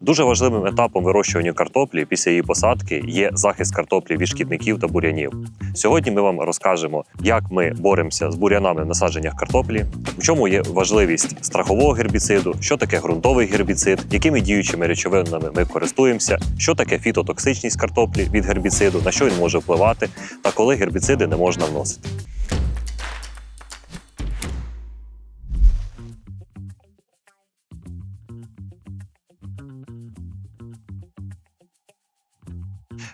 Дуже важливим етапом вирощування картоплі після її посадки є захист картоплі від шкідників та бур'янів. Сьогодні ми вам розкажемо, як ми боремося з бур'янами в насадженнях картоплі, в чому є важливість страхового гербіциду, що таке ґрунтовий гербіцид, якими діючими речовинами ми користуємося, що таке фітотоксичність картоплі від гербіциду, на що він може впливати, та коли гербіциди не можна вносити.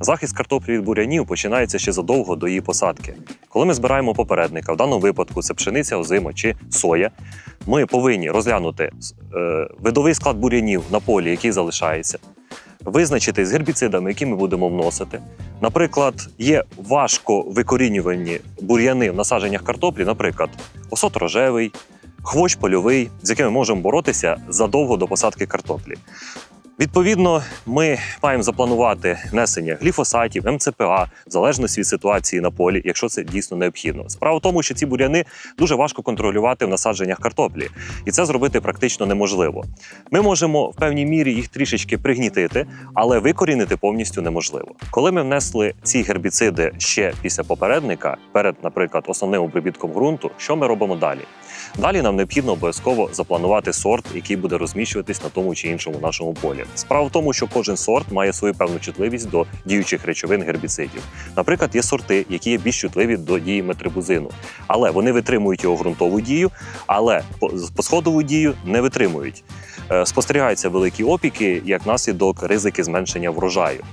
Захист картоплі від бур'янів починається ще задовго до її посадки. Коли ми збираємо попередника, в даному випадку це пшениця, озима чи соя, ми повинні розглянути е, видовий склад бур'янів на полі, який залишається, визначити з гербіцидами, які ми будемо вносити. Наприклад, є важко викорінювані бур'яни в насадженнях картоплі, наприклад, осот рожевий, хвощ польовий, з якими можемо боротися задовго до посадки картоплі. Відповідно, ми маємо запланувати внесення гліфосатів, МЦПА, в залежності від ситуації на полі, якщо це дійсно необхідно. Справа в тому, що ці буряни дуже важко контролювати в насадженнях картоплі, і це зробити практично неможливо. Ми можемо в певній мірі їх трішечки пригнітити, але викорінити повністю неможливо. Коли ми внесли ці гербіциди ще після попередника, перед, наприклад, основним обробітком ґрунту, що ми робимо далі? Далі нам необхідно обов'язково запланувати сорт, який буде розміщуватись на тому чи іншому нашому полі. Справа в тому, що кожен сорт має свою певну чутливість до діючих речовин гербіцидів. Наприклад, є сорти, які є більш чутливі до дії метрибузину, але вони витримують його ґрунтову дію, але по- посходову дію не витримують. Е, Спостерігаються великі опіки як наслідок ризики зменшення врожаю.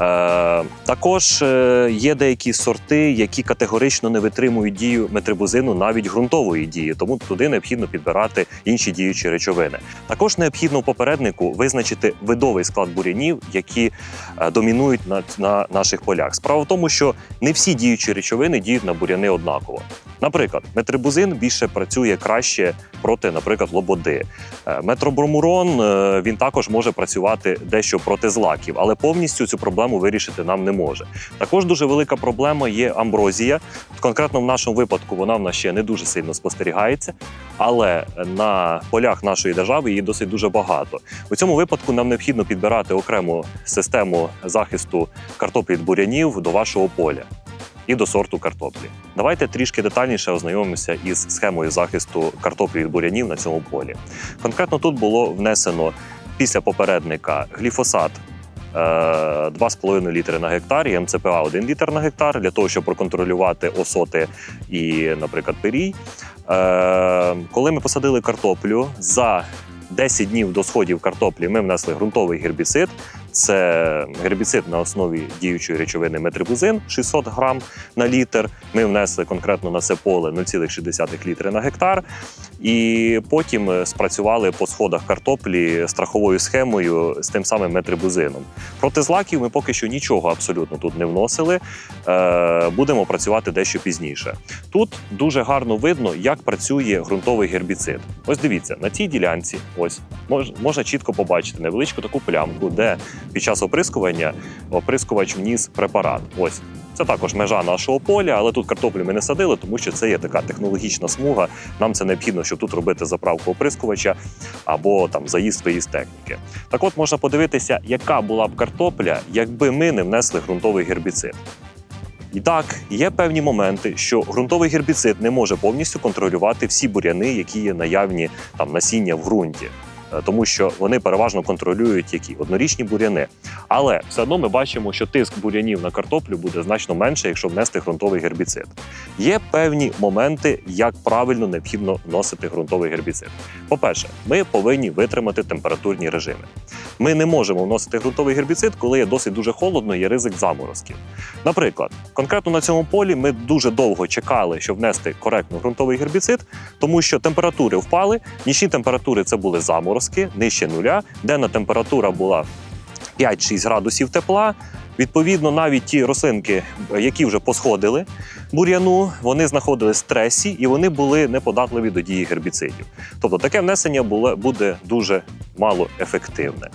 Е, також е, є деякі сорти, які категорично не витримують дію метрибузину навіть ґрунтової дії, тому туди необхідно підбирати інші діючі речовини. Також необхідно попереднику визначити видовий склад бурянів, які е, домінують на, на наших полях. Справа в тому, що не всі діючі речовини діють на буряни однаково. Наприклад, метрибузин більше працює краще проти, наприклад, лободи. Е, Метробромурон е, він також може працювати дещо проти злаків, але повністю цю проблему вирішити нам не може. Також дуже велика проблема є амброзія. Конкретно в нашому випадку вона в нас ще не дуже сильно спостерігається, але на полях нашої держави її досить дуже багато. У цьому випадку нам необхідно підбирати окрему систему захисту картоплі від бурянів до вашого поля. І до сорту картоплі. Давайте трішки детальніше ознайомимося із схемою захисту картоплі від бурянів на цьому полі. Конкретно тут було внесено після попередника гліфосат е, 2,5 літри на гектар і МЦПА 1 літр на гектар для того, щоб проконтролювати осоти і, наприклад, пирій. Е, Коли ми посадили картоплю за 10 днів до сходів картоплі ми внесли ґрунтовий гербіцид. Це гербіцид на основі діючої речовини метрибузин 600 грам на літр. Ми внесли конкретно на це поле 0,6 літри на гектар. І потім е, спрацювали по сходах картоплі страховою схемою з тим самим метрибузином. Проти злаків ми поки що нічого абсолютно тут не вносили. Е, будемо працювати дещо пізніше. Тут дуже гарно видно, як працює ґрунтовий гербіцид. Ось дивіться, на цій ділянці, ось мож, можна чітко побачити невеличку таку плямку, де під час оприскування оприскувач вніс препарат. Ось це також межа нашого поля, але тут картоплю ми не садили, тому що це є така технологічна смуга. Нам це необхідно, щоб тут робити заправку оприскувача або там заїзд виїзд техніки. Так от можна подивитися, яка була б картопля, якби ми не внесли ґрунтовий гербіцид. І так, є певні моменти, що ґрунтовий гербіцид не може повністю контролювати всі буряни, які є наявні там насіння в ґрунті. Е, Тому що вони переважно контролюють які однорічні буряни. Але все одно ми бачимо, що тиск бурянів на картоплю буде значно менше, якщо внести ґрунтовий гербіцид. Є певні моменти, як правильно необхідно вносити ґрунтовий гербіцид. По-перше, ми повинні витримати температурні режими. Ми не можемо вносити ґрунтовий гербіцид, коли є досить дуже холодно, є ризик заморозків. Наприклад, конкретно на цьому полі ми дуже довго чекали, щоб внести коректно ґрунтовий гербіцид, тому що температури впали. Нічні температури це були заморозки нижче нуля. Денна температура була 5-6 градусів тепла. Відповідно, навіть ті рослинки, які вже посходили бур'яну, вони знаходили стресі і вони були неподатливі до дії гербіцидів. Тобто таке внесення буде дуже мало ефективне.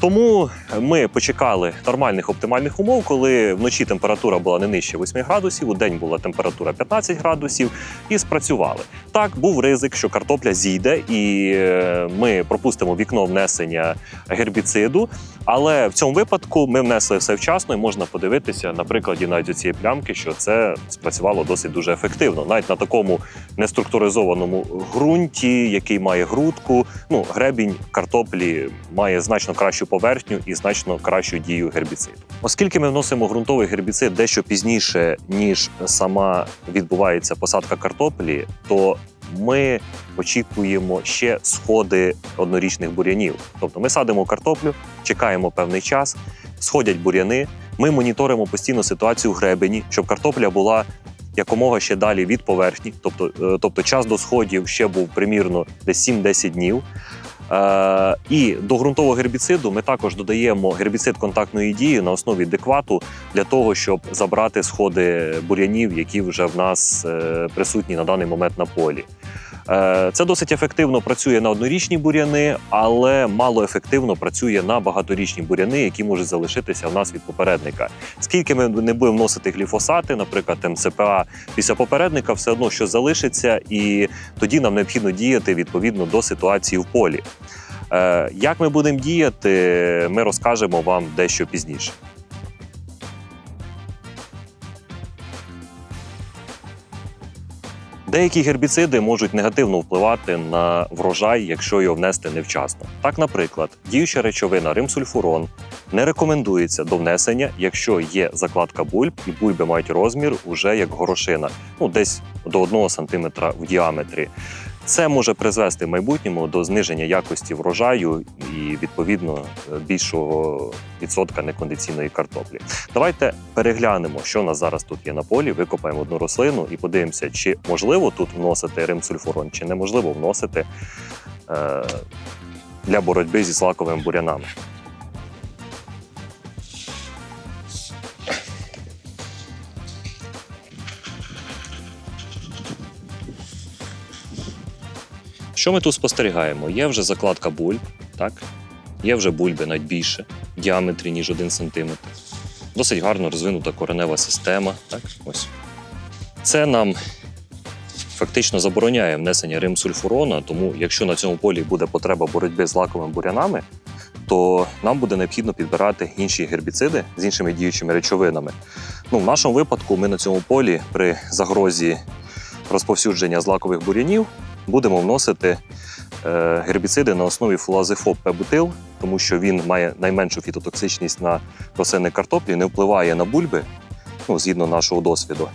Тому ми почекали нормальних оптимальних умов, коли вночі температура була не нижче 8 градусів, у день була температура 15 градусів, і спрацювали. Так, був ризик, що картопля зійде, і е, ми пропустимо вікно внесення гербіциду. Але в цьому випадку ми внесли все вчасно, і можна подивитися на прикладі навіть цієї плямки, що це спрацювало досить дуже ефективно. Навіть на такому неструктуризованому ґрунті, який має грудку, ну гребінь картоплі має значно кращу поверхню і значно кращу дію гербіциду. Оскільки ми вносимо ґрунтовий гербіцид дещо пізніше, ніж сама відбувається посадка картоплі, то ми очікуємо ще сходи однорічних бур'янів. Тобто ми садимо картоплю, чекаємо певний час, сходять бур'яни. Ми моніторимо постійно ситуацію в гребені, щоб картопля була якомога ще далі від поверхні, тобто, е, тобто час до сходів ще був примірно десь 7-10 днів. Е, і до ґрунтового гербіциду ми також додаємо гербіцид контактної дії на основі деквату для того, щоб забрати сходи бур'янів, які вже в нас е, присутні на даний момент на полі. Е, Це досить ефективно працює на однорічні бур'яни, але мало ефективно працює на багаторічні бур'яни, які можуть залишитися в нас від попередника. Скільки ми не будемо вносити гліфосати, наприклад, МЦПА після попередника, все одно щось залишиться, і тоді нам необхідно діяти відповідно до ситуації в полі. Е, Як ми будемо діяти, ми розкажемо вам дещо пізніше. Деякі гербіциди можуть негативно впливати на врожай, якщо його внести невчасно. Так, наприклад, діюча речовина римсульфурон не рекомендується до внесення, якщо є закладка бульб, і бульби мають розмір уже як горошина, ну десь до 1 см в діаметрі. Це може призвести в майбутньому до зниження якості врожаю і відповідно більшого відсотка некондиційної картоплі. Давайте переглянемо, що у нас зараз тут є на полі. Викопаємо одну рослину і подивимося, чи можливо тут вносити римсульфурон, чи неможливо вносити е, для боротьби зі слаковими бурянами. Що ми тут спостерігаємо? Є вже закладка бульб, так? Є вже бульби навіть більше в діаметрі, ніж 1 см. Досить гарно розвинута коренева система. Так? Ось. Це нам фактично забороняє внесення римсульфурона, тому якщо на цьому полі буде потреба боротьби з лаковими бурянами, то нам буде необхідно підбирати інші гербіциди з іншими діючими речовинами. Ну, в нашому випадку ми на цьому полі при загрозі розповсюдження злакових бурянів будемо вносити е, гербіциди на основі флуазифоб пебутил, тому що він має найменшу фітотоксичність на рослини картоплі, не впливає на бульби, ну, згідно нашого досвіду.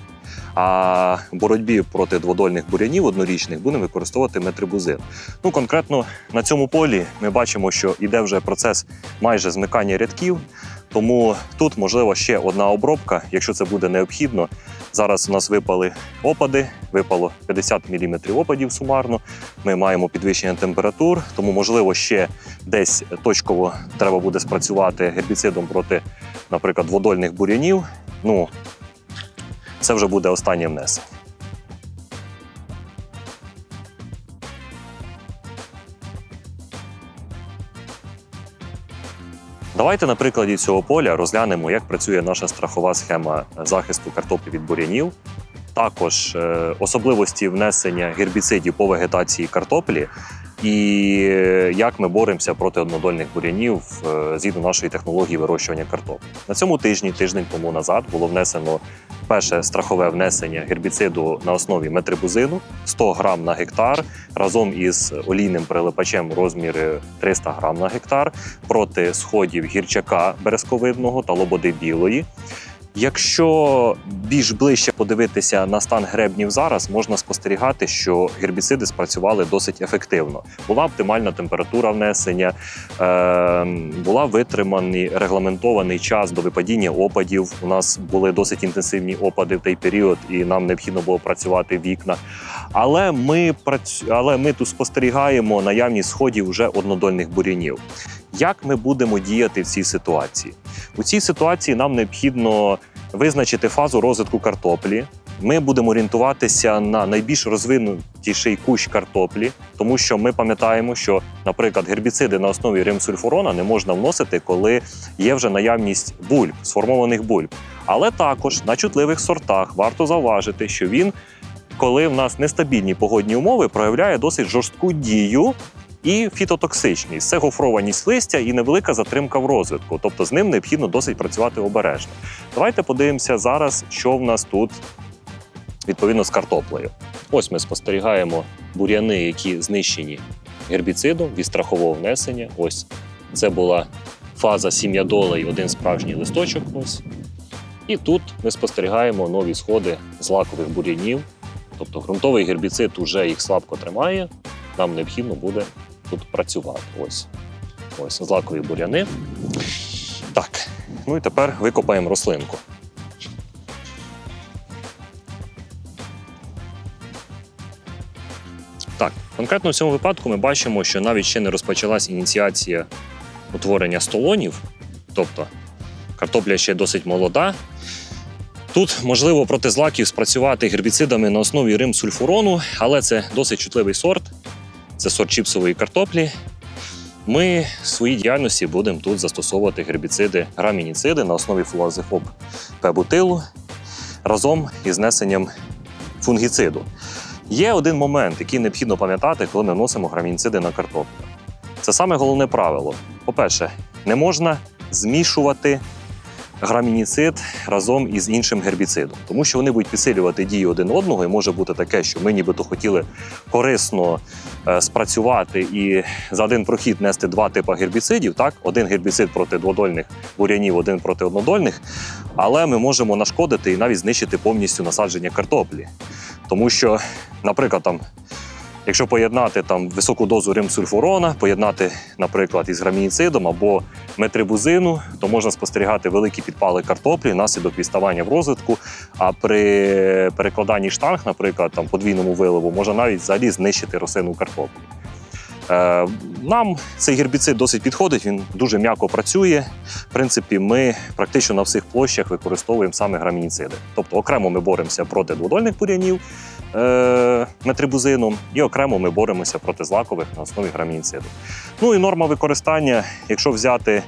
А в боротьбі проти дводольних бурянів однорічних будемо використовувати метрибузин. Ну, конкретно на цьому полі ми бачимо, що йде вже процес майже змикання рядків. Тому тут можливо ще одна обробка, якщо це буде необхідно. Зараз у нас випали опади, випало 50 мм опадів сумарно. Ми маємо підвищення температур, тому можливо ще десь точково треба буде спрацювати гербіцидом проти, наприклад, водольних бур'янів. Ну це вже буде останнє внесення. Давайте на прикладі цього поля розглянемо, як працює наша страхова схема захисту картоплі від бур'янів. Також е, особливості внесення гербіцидів по вегетації картоплі, і е, як ми боремося проти однодольних бур'янів е, згідно нашої технології вирощування картоплі. На цьому тижні, тиждень тому назад, було внесено перше страхове внесення гербіциду на основі метрибузину 100 грам на гектар разом із олійним прилипачем розміри 300 грам на гектар проти сходів гірчака березковидного та лободи білої. Якщо більш ближче подивитися на стан гребнів зараз, можна спостерігати, що гербіциди спрацювали досить ефективно. Була оптимальна температура внесення, е, була витриманий регламентований час до випадіння опадів. У нас були досить інтенсивні опади в той період, і нам необхідно було працювати вікна. Але ми працю... але ми тут спостерігаємо наявність сходів вже однодольних бурянів. Як ми будемо діяти в цій ситуації? У цій ситуації нам необхідно визначити фазу розвитку картоплі, ми будемо орієнтуватися на найбільш розвинутіший кущ картоплі, тому що ми пам'ятаємо, що, наприклад, гербіциди на основі римсульфурона не можна вносити, коли є вже наявність бульб, сформованих бульб. Але також на чутливих сортах варто зауважити, що він, коли в нас нестабільні погодні умови, проявляє досить жорстку дію. І фітотоксичність це гофрованість листя і невелика затримка в розвитку. Тобто з ним необхідно досить працювати обережно. Давайте подивимося зараз, що в нас тут відповідно з картоплею. Ось ми спостерігаємо бур'яни, які знищені гербіцидом від страхового внесення. Ось це була фаза сім'ядолей, один справжній листочок. Ось. І тут ми спостерігаємо нові сходи з лакових бур'янів. Тобто ґрунтовий гербіцид уже їх слабко тримає. Нам необхідно буде тут працювати. Ось. Ось злакові бур'яни. Так, ну і тепер викопаємо рослинку. Так, конкретно в цьому випадку ми бачимо, що навіть ще не розпочалась ініціація утворення столонів, тобто картопля ще досить молода. Тут можливо проти злаків спрацювати гербіцидами на основі римсульфурону, але це досить чутливий сорт, це сорт чіпсової картоплі. Ми в своїй діяльності будемо тут застосовувати гербіциди грамініциди на основі флуазифоб пебутилу разом із несенням фунгіциду. Є один момент, який необхідно пам'ятати, коли ми вносимо грамініциди на картоплю. Це саме головне правило. По-перше, не можна змішувати грамініцид разом із іншим гербіцидом, тому що вони будуть підсилювати дію один одного, і може бути таке, що ми нібито хотіли корисно е, спрацювати і за один прохід нести два типи гербіцидів. Так, один гербіцид проти дводольних бур'янів, один проти однодольних, але ми можемо нашкодити і навіть знищити повністю насадження картоплі. Тому що, наприклад, там. Якщо поєднати там високу дозу римсульфурона, поєднати, наприклад, із грамініцидом або метрибузину, то можна спостерігати великі підпали картоплі внаслідок відставання в розвитку. А при перекладанні штанг, наприклад, там подвійному виливу, можна навіть взагалі знищити рослину картоплі. Е, нам цей гербіцид досить підходить, він дуже м'яко працює. В принципі, ми практично на всіх площах використовуємо саме грамініциди. Тобто окремо ми боремося проти дводольних бур'янів е, метрибузином, і окремо ми боремося проти злакових на основі грамініциду. Ну і норма використання, якщо взяти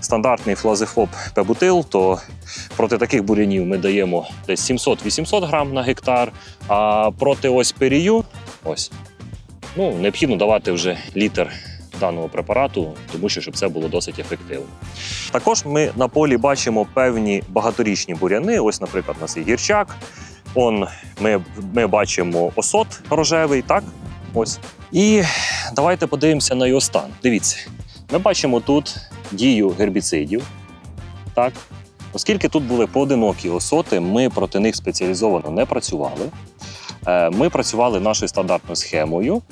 стандартний флазифоб пебутил, то проти таких бур'янів ми даємо десь 700-800 грам на гектар, а проти ось перію, ось, ну, необхідно давати вже літр даного препарату, тому що щоб це було досить ефективно. Також ми на полі бачимо певні багаторічні бур'яни. Ось, наприклад, у нас є гірчак. Он ми, ми бачимо осот рожевий, так? Ось. І давайте подивимося на його стан. Дивіться, ми бачимо тут дію гербіцидів. Так. Оскільки тут були поодинокі осоти, ми проти них спеціалізовано не працювали. Е, Ми працювали нашою стандартною схемою.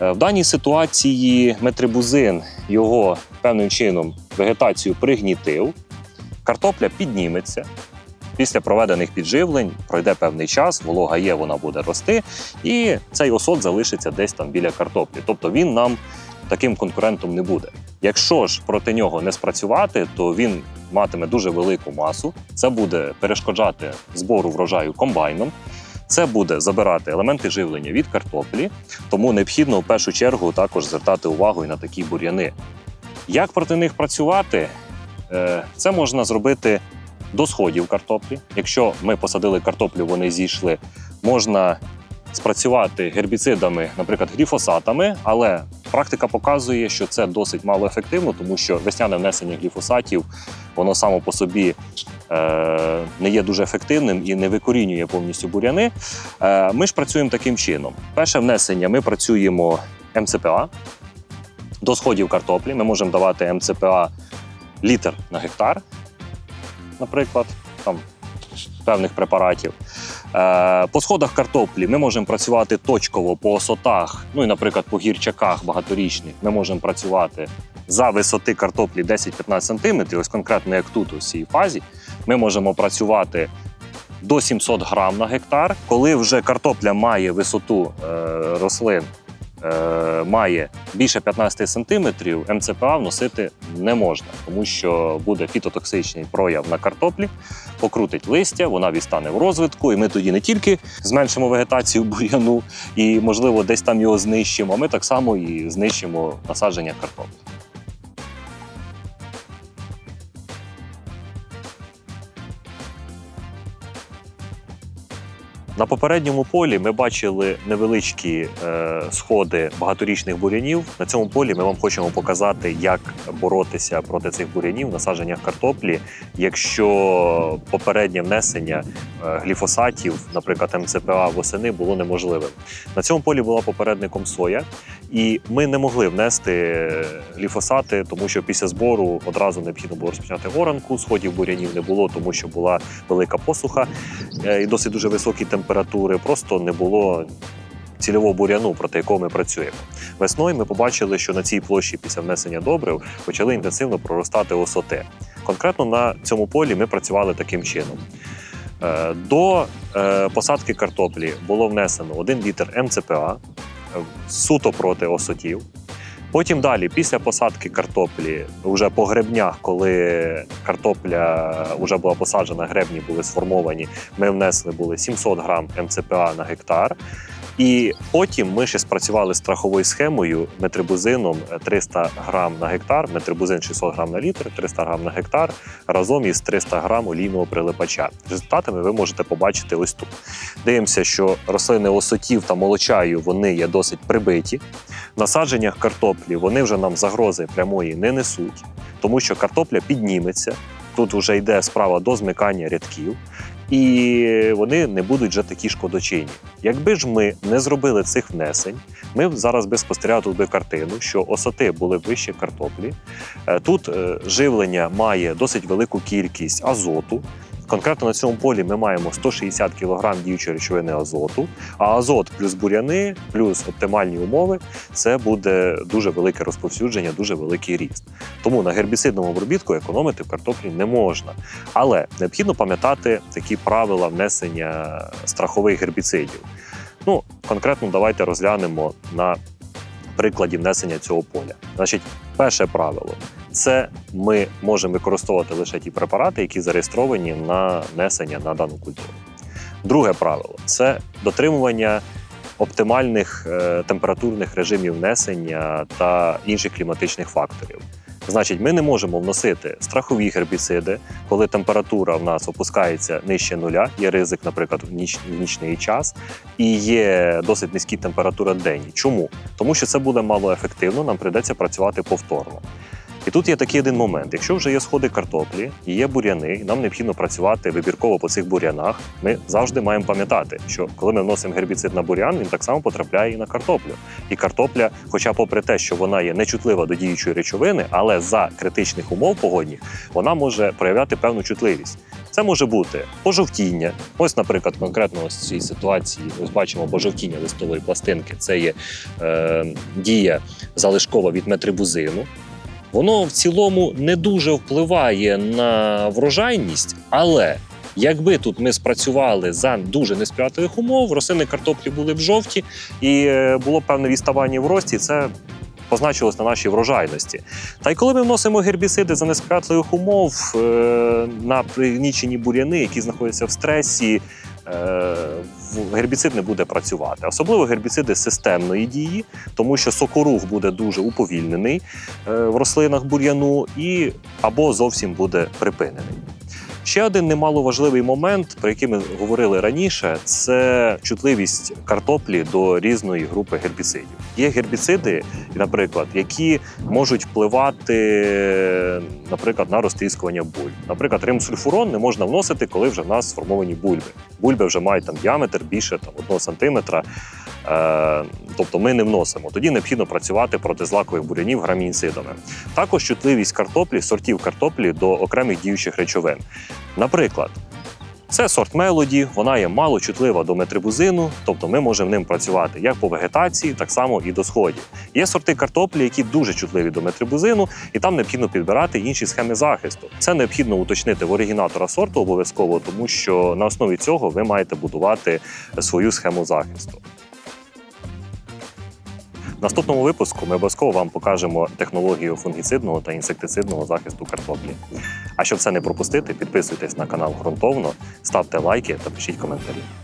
Е, В даній ситуації метрибузин його певним чином вегетацію пригнітив, картопля підніметься. Після проведених підживлень пройде певний час, волога є, вона буде рости, і цей осот залишиться десь там біля картоплі. Тобто він нам таким конкурентом не буде. Якщо ж проти нього не спрацювати, то він матиме дуже велику масу. Це буде перешкоджати збору врожаю комбайном. Це буде забирати елементи живлення від картоплі, тому необхідно в першу чергу також звертати увагу і на такі бур'яни. Як проти них працювати? Е, Це можна зробити до сходів картоплі. Якщо ми посадили картоплю, вони зійшли, можна спрацювати гербіцидами, наприклад, гліфосатами, але практика показує, що це досить малоефективно, тому що весняне внесення гліфосатів воно само по собі е, не є дуже ефективним і не викорінює повністю бур'яни. Е, ми ж працюємо таким чином. Перше внесення ми працюємо МЦПА. До сходів картоплі ми можемо давати МЦПА літр на гектар, наприклад, там певних препаратів. Е, По сходах картоплі ми можемо працювати точково по осотах, ну і, наприклад, по гірчаках багаторічних ми можемо працювати за висоти картоплі 10-15 см. Ось конкретно як тут у цій фазі, ми можемо працювати до 700 грам на гектар. Коли вже картопля має висоту е, рослин має більше 15 см, МЦПА вносити не можна, тому що буде фітотоксичний прояв на картоплі, покрутить листя, вона відстане в розвитку, і ми тоді не тільки зменшимо вегетацію бур'яну і, можливо, десь там його знищимо, а ми так само і знищимо насадження картоплі. На попередньому полі ми бачили невеличкі е, сходи багаторічних бурянів. На цьому полі ми вам хочемо показати, як боротися проти цих бурянів в насадженнях картоплі, якщо попереднє внесення е, гліфосатів, наприклад, МЦПА восени, було неможливим. На цьому полі була попередником соя, і ми не могли внести гліфосати, тому що після збору одразу необхідно було розпочати оранку. Сходів бурянів не було, тому що була велика посуха е, і досить дуже високі температури. Просто не було цільового буряну, проти якого ми працюємо. Весною ми побачили, що на цій площі після внесення добрив почали інтенсивно проростати осоти. Конкретно на цьому полі ми працювали таким чином. Е, До е, посадки картоплі було внесено 1 літр МЦПА е, суто проти осотів. Потім далі, після посадки картоплі, вже по гребнях, коли картопля вже була посаджена, гребні були сформовані, ми внесли були 700 грам МЦПА на гектар. І потім ми ще спрацювали страховою схемою метрибузином 300 грам на гектар, метрибузин 600 грам на літр, 300 грам на гектар разом із 300 грам олійного прилипача. Результатами ви можете побачити ось тут. Дивимося, що рослини осотів та молочаю вони є досить прибиті. В насадженнях картоплі вони вже нам загрози прямої не несуть, тому що картопля підніметься. Тут вже йде справа до змикання рядків, і вони не будуть вже такі шкодочинні. Якби ж ми не зробили цих внесень, ми зараз би спостерігали би картину, що осоти були вище картоплі. Е, Тут е, живлення має досить велику кількість азоту. Конкретно на цьому полі ми маємо 160 кг діючої речовини азоту, а азот плюс буряни, плюс оптимальні умови це буде дуже велике розповсюдження, дуже великий ріст. Тому на гербіцидному обробітку економити в картоплі не можна. Але необхідно пам'ятати такі правила внесення страхових гербіцидів. Ну, конкретно давайте розглянемо на прикладі внесення цього поля. Значить, перше правило це ми можемо використовувати лише ті препарати, які зареєстровані на внесення на дану культуру. Друге правило це дотримування оптимальних е, температурних режимів внесення та інших кліматичних факторів. Значить, ми не можемо вносити страхові гербіциди, коли температура в нас опускається нижче нуля, є ризик, наприклад, в, ніч, нічний час, і є досить низькі температури в день. Чому? Тому що це буде малоефективно, нам прийдеться працювати повторно. І тут є такий один момент: якщо вже є сходи картоплі і є буряни, і нам необхідно працювати вибірково по цих бурянах, ми завжди маємо пам'ятати, що коли ми вносимо гербіцид на бурян, він так само потрапляє і на картоплю. І картопля, хоча, попри те, що вона є нечутлива до діючої речовини, але за критичних умов погодних вона може проявляти певну чутливість. Це може бути пожовтіння. Ось, наприклад, конкретно ось в цій ситуації ось бачимо пожовтіння листової пластинки. Це є е, дія залишкова від метрибузину. Воно в цілому не дуже впливає на врожайність, але якби тут ми спрацювали за дуже несприятливих умов, рослини картоплі були б жовті і е, було б певне відставання в рості, це позначилось на нашій врожайності. Та й коли ми вносимо гербіциди за несприятливих умов е, на пригнічені буряни, які знаходяться в стресі. Е, Гербіцид не буде працювати, особливо гербіциди системної дії, тому що сокорух буде дуже уповільнений е, в рослинах бур'яну і або зовсім буде припинений. Ще один немаловажливий момент, про який ми говорили раніше, це чутливість картоплі до різної групи гербіцидів. Є гербіциди, наприклад, які можуть впливати, наприклад, на розтріскування бульб. Наприклад, римсульфурон не можна вносити, коли вже в нас сформовані бульби. Бульби вже мають там діаметр більше там, 1 сантиметра. Е, тобто ми не вносимо. Тоді необхідно працювати проти злакових бурянів грамінцидами. Також чутливість картоплі, сортів картоплі до окремих діючих речовин. Наприклад, це сорт мелоді, вона є мало чутлива до метрибузину, тобто ми можемо ним працювати як по вегетації, так само і до сходів. Є сорти картоплі, які дуже чутливі до метрибузину, і там необхідно підбирати інші схеми захисту. Це необхідно уточнити в оригінатора сорту обов'язково, тому що на основі цього ви маєте будувати свою схему захисту. Наступному випуску ми обов'язково вам покажемо технологію фунгіцидного та інсектицидного захисту картоплі. А щоб це не пропустити, підписуйтесь на канал ґрунтовно, ставте лайки та пишіть коментарі.